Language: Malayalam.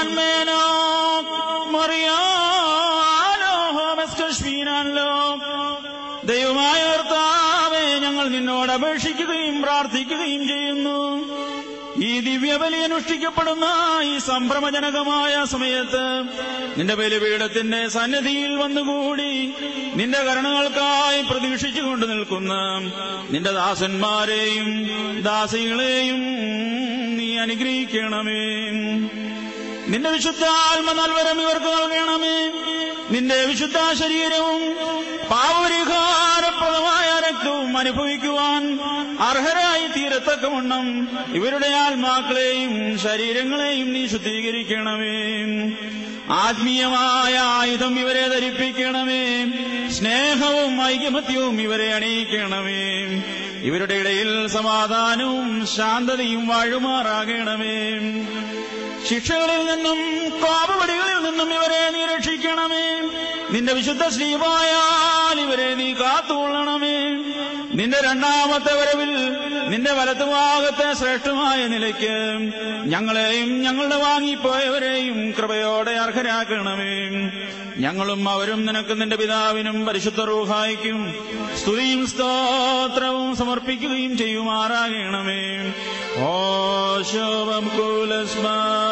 യുഹാനാൻ മേനോ മറിയാനോ ഹോമസ്കഷ്മീനാനല്ലോ ദൈവമായ കർത്താവേ ഞങ്ങൾ പ്രാർത്ഥിക്കുകയും ചെയ്യുന്നു. ഈ ദിവ്യബലി അനുഷ്ഠിക്കപ്പെടുന്ന ഈ സംഭ്രമജനകമായ സമയത്ത് നിന്റെ ബലിപീഠത്തിന്റെ സന്നിധിയിൽ വന്നുകൂടി നിന്റെ കരണങ്ങൾക്കായി പ്രതീക്ഷിച്ചുകൊണ്ട് നിൽക്കുന്ന നിന്റെ ദാസന്മാരെയും ദാസികളെയും നീ അനുഗ്രഹിക്കണമേ. നിന്റെ വിശുദ്ധ ആത്മ നൽവരം ഇവർക്ക് നൽകണമേ. നിന്റെ വിശുദ്ധ ശരീരവും പാപപരിഹാരപ്രദമായ രക്തവും അനുഭവിക്കുവാൻ അർഹരായി തീരത്തക്കവണ്ണം ഇവരുടെ ആത്മാക്കളെയും ശരീരങ്ങളെയും നീ ശുദ്ധീകരിക്കണമേ. ആത്മീയമായ ആയുധം ഇവരെ ധരിപ്പിക്കണമേ. സ്നേഹവും ഐക്യമത്യവും ഇവരെ അണിയിക്കണമേ. ഇവരുടെ ഇടയിൽ സമാധാനവും ശാന്തതയും വാഴുമാറാകണമേ. ശിക്ഷകളിൽ നിന്നും കോപവടികളിൽ നിന്നും ഇവരെ നീ രക്ഷിക്കണമേ. നിന്റെ വിശുദ്ധ ശ്രീവായാൽ ഇവരെ നീ കാത്തുകൊള്ളണമേ. നിന്റെ രണ്ടാമത്തെ വരവിൽ നിന്റെ വലത്തുഭാഗത്തെ ശ്രേഷ്ഠമായ നിലയ്ക്ക് ഞങ്ങളെയും ഞങ്ങളുടെ വാങ്ങിപ്പോയവരെയും കൃപയോടെ അർഹരാക്കണമേ. ഞങ്ങളും അവരും നിനക്ക് നിന്റെ പിതാവിനും പരിശുദ്ധ റൂഹായിക്കും സ്തുതിയും സ്തോത്രവും സമർപ്പിക്കുകയും ചെയ്യുമാറാകണമേ. ഓ ശോഭം കുലസ്മാ